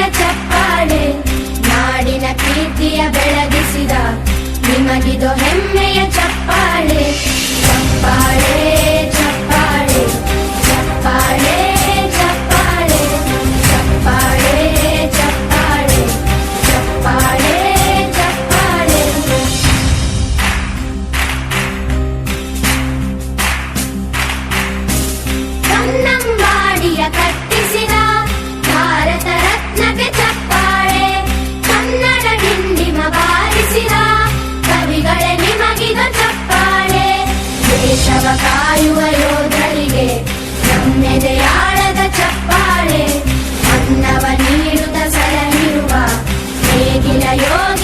ಚಪ್ಪಾಳೆ ನಾಡಿನ ಕೀರ್ತಿಯ ಬೆಳಗಿಸಿದ ನಿಮಗಿದು ಹೆಮ್ಮೆಯ ಚಪ್ಪಾಳೆ ಚಪ್ಪಾಳೆ. ಶವ ಕಾಯುವ ಯೋಧರಿಗೆ ನಮ್ಮೆದೆಯಾಳದ ಚಪ್ಪಾಳೆ ಅನ್ನವ ನೀಡುತ್ತ ಸಲಹಿರುವ ನೇಗಿಲ ಯೋಧ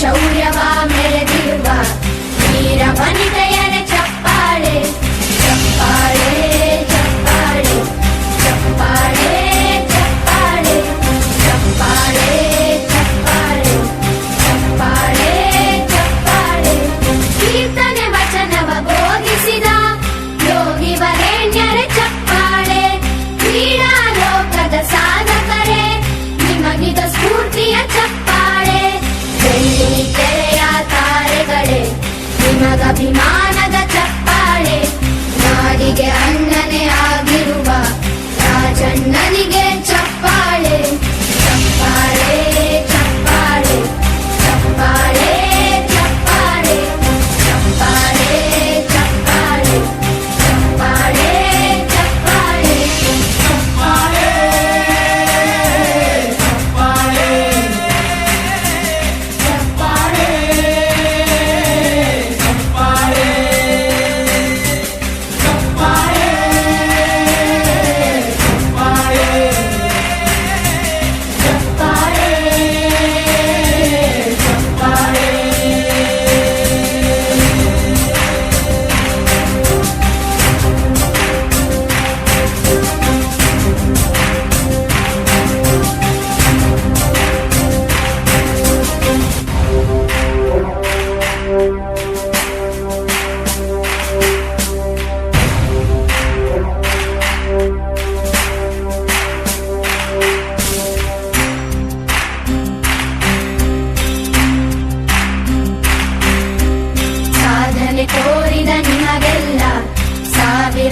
shauryam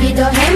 be the head.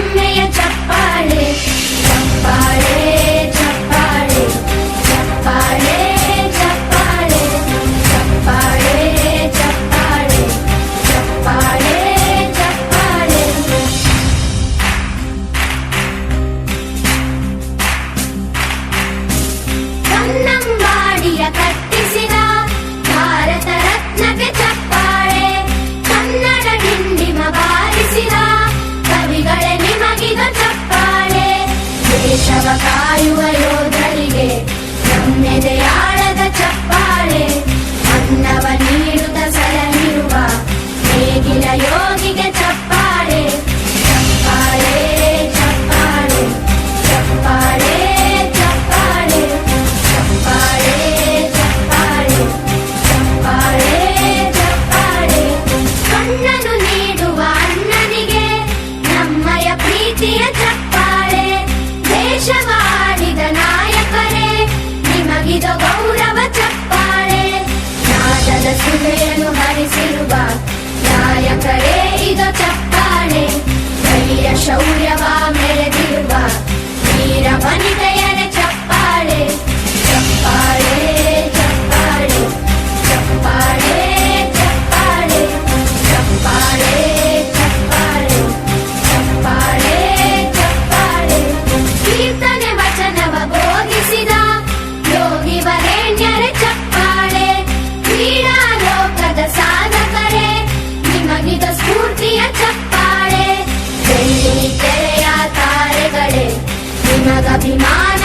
ಶಿಲೆಯನ್ನು ಹರಿಸಿರುವ ನಾಯಕರೇ ಇದ ಚಪ್ಪಾಳೆ ಧೈರ್ಯ ಶೌರ್ಯವ ಮೆರೆದಿರುವ ವೀರ ವನಿತೆಯರೇ ಚಪ್ಪಾಳೆ Δεν αγαπάμε αυτό που